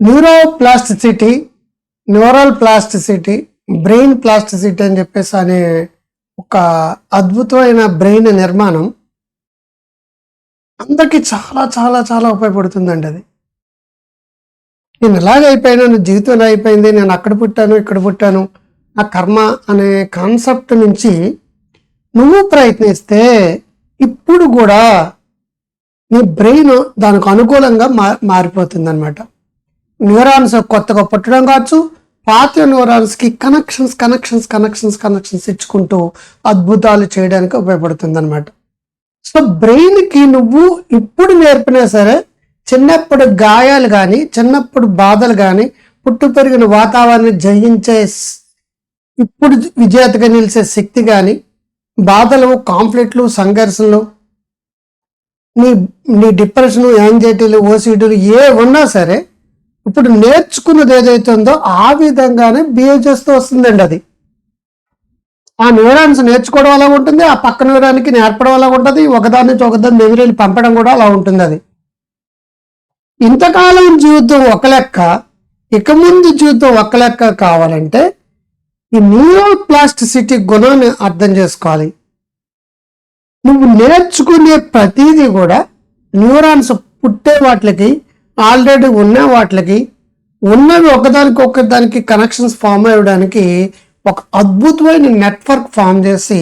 Neuroplasticity neural plasticity brain plasticity అని చెప్పేసి అనే ఒక అద్భుతమైన బ్రెయిన్ నిర్మాణం అందరికీ చాలా చాలా చాలా ఉపయోగపడుతుందండి అది. నేను ఎలాగ నా జీవితం ఎలా అయిపోయింది నేను అక్కడ పుట్టాను ఇక్కడ పుట్టాను నా కర్మ అనే కాన్సెప్ట్ నుంచి నువ్వు ప్రయత్నిస్తే ఇప్పుడు కూడా నీ బ్రెయిన్ దానికి అనుకూలంగా మా మారిపోతుంది అనమాట న్యూరాన్స్ కొత్తగా పుట్టడం కావచ్చు పాత న్యూరాన్స్కి కనెక్షన్స్ కనెక్షన్స్ కనెక్షన్స్ కనెక్షన్స్ ఇచ్చుకుంటూ అద్భుతాలు చేయడానికి ఉపయోగపడుతుంది అనమాట సో బ్రెయిన్కి నువ్వు ఇప్పుడు నేర్పినా సరే చిన్నప్పుడు గాయాలు కానీ చిన్నప్పుడు బాధలు కానీ పుట్టు పెరిగిన వాతావరణాన్ని జయించే ఇప్పుడు విజేతగా నిలిచే శక్తి కానీ బాధలు కాన్ఫ్లిక్ట్లు సంఘర్షణలు నీ నీ డిప్రెషను యాంగ్జైటీలు ఓసిడీలు ఏ ఉన్నా సరే ఇప్పుడు నేర్చుకున్నది ఏదైతే ఉందో ఆ విధంగానే బిహేవ్ చేస్తూ వస్తుందండి అది. ఆ న్యూరాన్స్ నేర్చుకోవడం అలా ఉంటుంది ఆ పక్క న్యూరానికి నేర్పడం అలా ఉంటుంది ఒకదాని నుంచి ఒకదాని మెమరీలు పంపడం కూడా అలా ఉంటుంది అది. ఇంతకాలం జీవితం ఒక లెక్క ఇక ముందు జీవితం ఒక లెక్క కావాలంటే ఈ న్యూరోప్లాస్టిసిటీ గుణాన్ని అర్థం చేసుకోవాలి. నువ్వు నేర్చుకునే ప్రతిదీ కూడా న్యూరాన్స్ పుట్టే వాటికి ఆల్రెడీ ఉన్న వాటికి ఉన్నవి ఒకదానికి ఒకదానికి కనెక్షన్స్ ఫామ్ అవ్వడానికి ఒక అద్భుతమైన నెట్వర్క్ ఫామ్ చేసి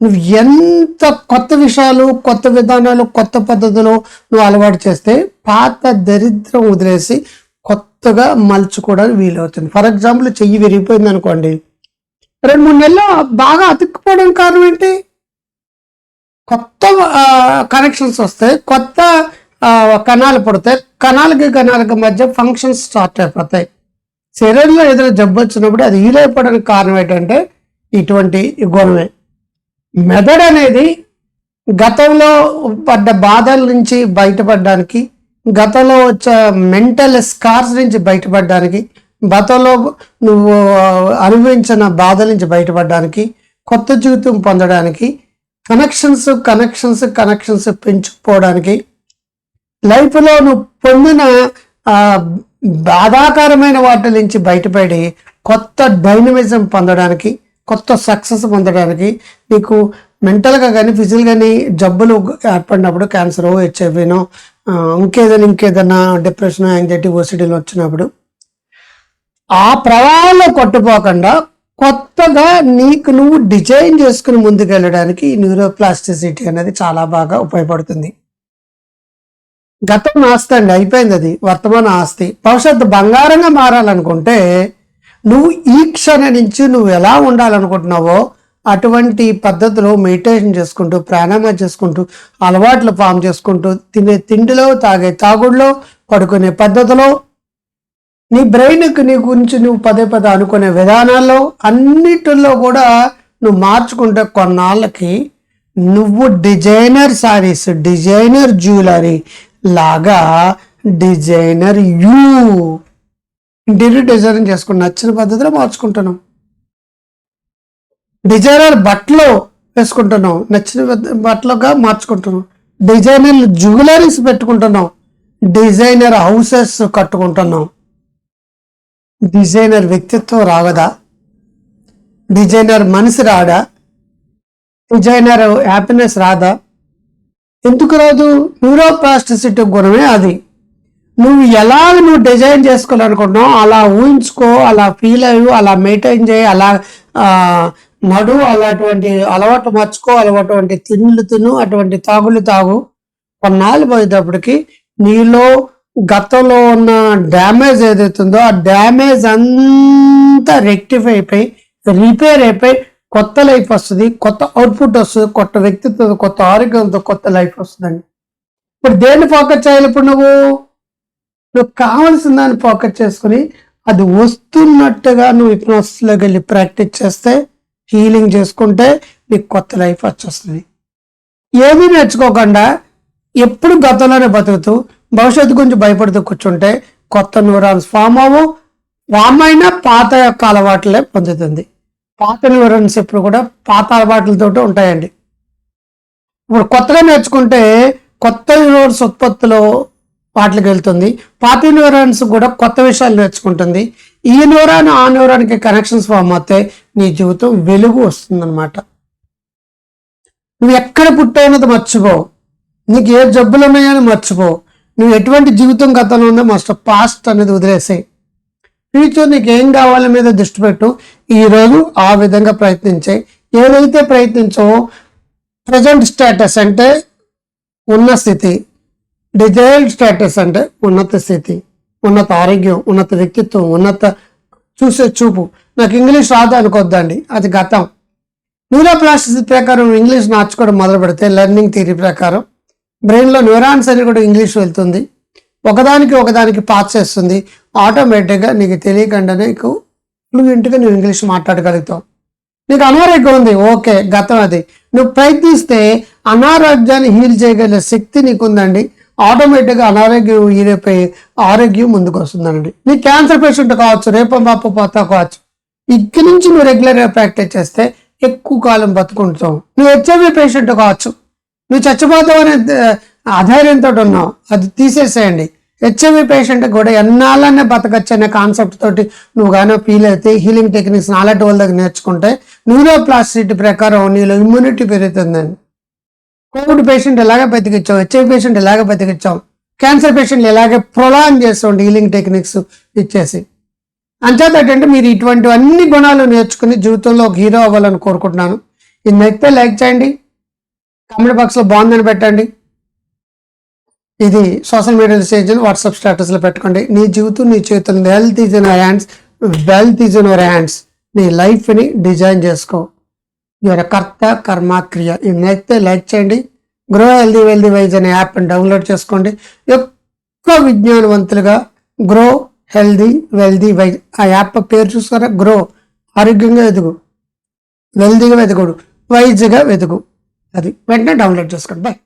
నువ్వు ఎంత కొత్త విషయాలు కొత్త విధానాలు కొత్త పద్ధతులు నువ్వు అలవాటు చేస్తే పాత దరిద్రం వదిలేసి కొత్తగా మలుచుకోవడానికి వీలవుతుంది. ఫర్ ఎగ్జాంపుల్ చెయ్యి విరిగిపోయింది అనుకోండి. రెండు మూడు నెలలు బాగా అతుక్కుపోవడం కారణం ఏంటి? కొత్త కనెక్షన్స్ వస్తాయి కొత్త కణాలు పుడతాయి. కణాలకి కణాలకి మధ్య ఫంక్షన్స్ స్టార్ట్ అయిపోతాయి. శరీరంలో ఏదైనా జబ్బు వచ్చినప్పుడు అది ఈలైపోవడానికి కారణం ఏంటంటే ఇటువంటి గుణమే మెదడు అనేది గతంలో పడ్డ బాధల నుంచి బయటపడడానికి గతంలో వచ్చే మెంటల్ స్కార్స్ నుంచి బయటపడడానికి గతంలో నువ్వు అనుభవించిన బాధల నుంచి బయటపడడానికి కొత్త జీవితం పొందడానికి కనెక్షన్స్ కనెక్షన్స్ కనెక్షన్స్ పెంచుకోవడానికి లైఫ్లో నువ్వు పొందిన బాధాకరమైన వాటి నుంచి బయటపడి కొత్త డైనమిజం పొందడానికి కొత్త సక్సెస్ పొందడానికి నీకు మెంటల్గా కానీ ఫిజికల్ కానీ జబ్బులు ఏర్పడినప్పుడు క్యాన్సర్ హెచ్ఐవినో ఇంకేదైనా ఇంకేదైనా డిప్రెషన్ యాంగ్జైటీ ఓసిడీలు వచ్చినప్పుడు ఆ ప్రవాహంలో కొట్టుపోకుండా కొత్తగా నీకు నువ్వు డిజైన్ చేసుకుని ముందుకెళ్ళడానికి న్యూరోప్లాస్టిసిటీ అనేది చాలా బాగా ఉపయోగపడుతుంది. గతం ఆస్తి అండి అయిపోయింది అది వర్తమాన ఆస్తి. భవిష్యత్తు బంగారంగా మారాలనుకుంటే నువ్వు ఈ క్షణ నుంచి నువ్వు ఎలా ఉండాలనుకుంటున్నావో అటువంటి పద్ధతిలో మెడిటేషన్ చేసుకుంటూ ప్రాణాయామం చేసుకుంటూ అలవాట్లు ఫామ్ చేసుకుంటూ తినే తిండిలో తాగే తాగుడులో పడుకునే పద్ధతిలో నీ బ్రెయిన్కి నీ గురించి నువ్వు పదే పదే అనుకునే విధానాల్లో అన్నిటిలో కూడా నువ్వు మార్చుకుంటే కొన్నాళ్ళకి నువ్వు డిజైనర్ సారీస్ డిజైనర్ జ్యువెలరీ లాగా డిజైనర్ యూ. ఇంటీరియర్ డిజైనింగ్ చేసుకుని నచ్చిన పద్ధతిలో మార్చుకుంటున్నాం. డిజైనర్ బట్టలు వేసుకుంటున్నాం. నచ్చిన బట్టలుగా మార్చుకుంటున్నాం. డిజైనర్ జ్యువెలరీస్ పెట్టుకుంటున్నాం. డిజైనర్ హౌసెస్ కట్టుకుంటున్నాం. డిజైనర్ వ్యక్తిత్వం రావదా డిజైనర్ మనసు రాడా? డిజైనర్ హ్యాపీనెస్ రాదా? ఎందుకు రాదు? న్యూరోప్లాస్టిసిటీ గుణమే అది. నువ్వు ఎలా నువ్వు డిజైన్ చేసుకోవాలనుకుంటున్నావు అలా ఊహించుకో అలా ఫీల్ అయ్యి అలా మెయింటైన్ చేయి అలా నడు అలాంటి అలవాటు మర్చుకో అలవాటువంటి తిండ్లు తిను అటువంటి తాగులు తాగు. కొన్నాళ్ళు పోయేటప్పటికి నీలో గతంలో ఉన్న డ్యామేజ్ ఏదైతుందో ఆ డ్యామేజ్ అంతా రెక్టిఫై అయిపోయి రిపేర్ అయిపోయి కొత్త లైఫ్ వస్తుంది కొత్త అవుట్పుట్ వస్తుంది కొత్త వ్యక్తిత్వం కొత్త ఆరోగ్యంతో కొత్త లైఫ్ వస్తుందండి. ఇప్పుడు దేన్ని ఫోకస్ చేయాలి ఇప్పుడు నువ్వు? నువ్వు కావలసిన దాన్ని ఫోకస్ చేసుకుని అది వస్తున్నట్టుగా నువ్వు హిప్నోసిస్లోకి వెళ్ళి ప్రాక్టీస్ చేస్తే హీలింగ్ చేసుకుంటే నీకు కొత్త లైఫ్ వచ్చేస్తుంది. ఏమీ నేర్చుకోకుండా ఎప్పుడు గతంలోనే బతుకుతూ భవిష్యత్తు గురించి భయపడుతూ కూర్చుంటే కొత్త న్యూరాన్స్ ఫామ్ అవ్వు ఫామ్ అయినా పాత యొక్క అలవాట్లే పొందుతుంది. పాత న్యూరాన్స్ ఎప్పుడు కూడా పాత అలవాట్లతో ఉంటాయండి. ఇప్పుడు కొత్తగా నేర్చుకుంటే కొత్త యూనివర్స్ ఉత్పత్తిలో వాటికి వెళ్తుంది. పాత న్యూరాన్స్ కూడా కొత్త విషయాలు నేర్చుకుంటుంది. ఈ న్యూరాన్ ఆ న్యూరాన్కి కనెక్షన్స్ ఫామ్ అవుతాయి నీ జీవితం వెలుగు వస్తుందన్నమాట. నువ్వు ఎక్కడ పుట్టైనది మర్చిపో. నీకు ఏ జబ్బులు ఉన్నాయని మర్చిపో. నువ్వు ఎటువంటి జీవితం గతంలో ఉందో మస్ట్ పాస్ట్ అనేది వదిలేసాయి. ఫ్యూచర్ నీకు ఏం కావాల మీద దృష్టి పెట్టు. ఈరోజు ఆ విధంగా ప్రయత్నించే. ఏదైతే ప్రయత్నించవో ప్రజెంట్ స్టేటస్ అంటే ఉన్న స్థితి. డిజైర్డ్ స్టేటస్ అంటే ఉన్నత స్థితి. ఉన్నత ఆరోగ్యం ఉన్నత వ్యక్తిత్వం ఉన్నత చూసే చూపు. నాకు ఇంగ్లీష్ రాదు అనుకోద్దండి. అది గతం. న్యూరోప్లాస్టిసిటీ ప్రకారం ఇంగ్లీష్ నాచుకోవడం మొదలు పెడితే లెర్నింగ్ థియరీ ప్రకారం బ్రెయిన్లో న్యూరాన్స్ అని కూడా ఇంగ్లీష్ వెళ్తుంది. ఒకదానికి ఒకదానికి పాస్ చేస్తుంది. ఆటోమేటిక్గా నీకు తెలియకుండా నీకు ఫ్లూయెంట్గా నువ్వు ఇంగ్లీష్ మాట్లాడగలుగుతావు. నీకు అనారోగ్యం ఉంది ఓకే గతం అది. నువ్వు ప్రయత్నిస్తే అనారోగ్యాన్ని హీల్ చేయగల శక్తి నీకు ఉందండి ఆటోమేటిక్గా అనారోగ్యం హీలైపోయి ఆరోగ్యం ముందుకు వస్తుందండి. నీ క్యాన్సర్ పేషెంట్ కావచ్చు రేపో మాపో పోతా కావచ్చు. ఇక్కడి నుంచి నువ్వు రెగ్యులర్గా ప్రాక్టీస్ చేస్తే ఎక్కువ కాలం బతుకుంటావు. నువ్వు హెచ్ఐవి పేషెంట్ కావచ్చు. నువ్వు చచ్చిపోతావు అనే అధైర్యంతో ఉన్నావు. అది తీసేసేయండి. హెచ్ఐవి పేషెంట్ కూడా ఎన్నాళ్ళనే బతకచ్చు అనే కాన్సెప్ట్ తోటి నువ్వు కానీ ఫీల్ అయితే హీలింగ్ టెక్నిక్స్ నాలెట్ వాళ్ళ దగ్గర నేర్చుకుంటే న్యూరోప్లాస్టిసిటీ ప్రకారం నీలో ఇమ్యూనిటీ పెరుగుతుందండి. కోవిడ్ పేషెంట్ ఎలాగ బతికిచ్చాం హెచ్ఐవి పేషెంట్ ఎలాగ బతికిచ్చాం క్యాన్సర్ పేషెంట్ ఎలాగే ప్రొలాంగ్ చేస్తాం హీలింగ్ టెక్నిక్స్ ఇచ్చేసి. అంచేత ఏంటంటే మీరు ఇటువంటి అన్ని గుణాలు నేర్చుకుని జీవితంలో ఒక హీరో అవ్వాలని కోరుకుంటున్నాను. ఇది నచ్చితే లైక్ చేయండి. కామెంట్ బాక్స్లో బాగుందని పెట్టండి. ఇది సోషల్ మీడియాలో చేయండి వాట్సాప్ స్టేటస్లో పెట్టుకోండి. నీ జీవితం నీ చేతులు health is in hands wealth is in your hands నీ లైఫ్ని డిజైన్ చేసుకో. యువర్ కర్త కర్మ క్రియ ఇవి నచ్చితే లైక్ చేయండి. గ్రో హెల్దీ వెల్దీ వైజ్ అనే యాప్ని డౌన్లోడ్ చేసుకోండి. ఎక్కువ విజ్ఞానవంతులుగా గ్రో హెల్దీ వెల్దీ వైజ్ ఆ యాప్ పేరు చూసారా గ్రో ఆరోగ్యంగా ఎదుగు వెల్దీగా వెతకూడు వైజ్గా వెతుకు. అది. వెంటనే డౌన్లోడ్ చేసుకోండి. బాయ్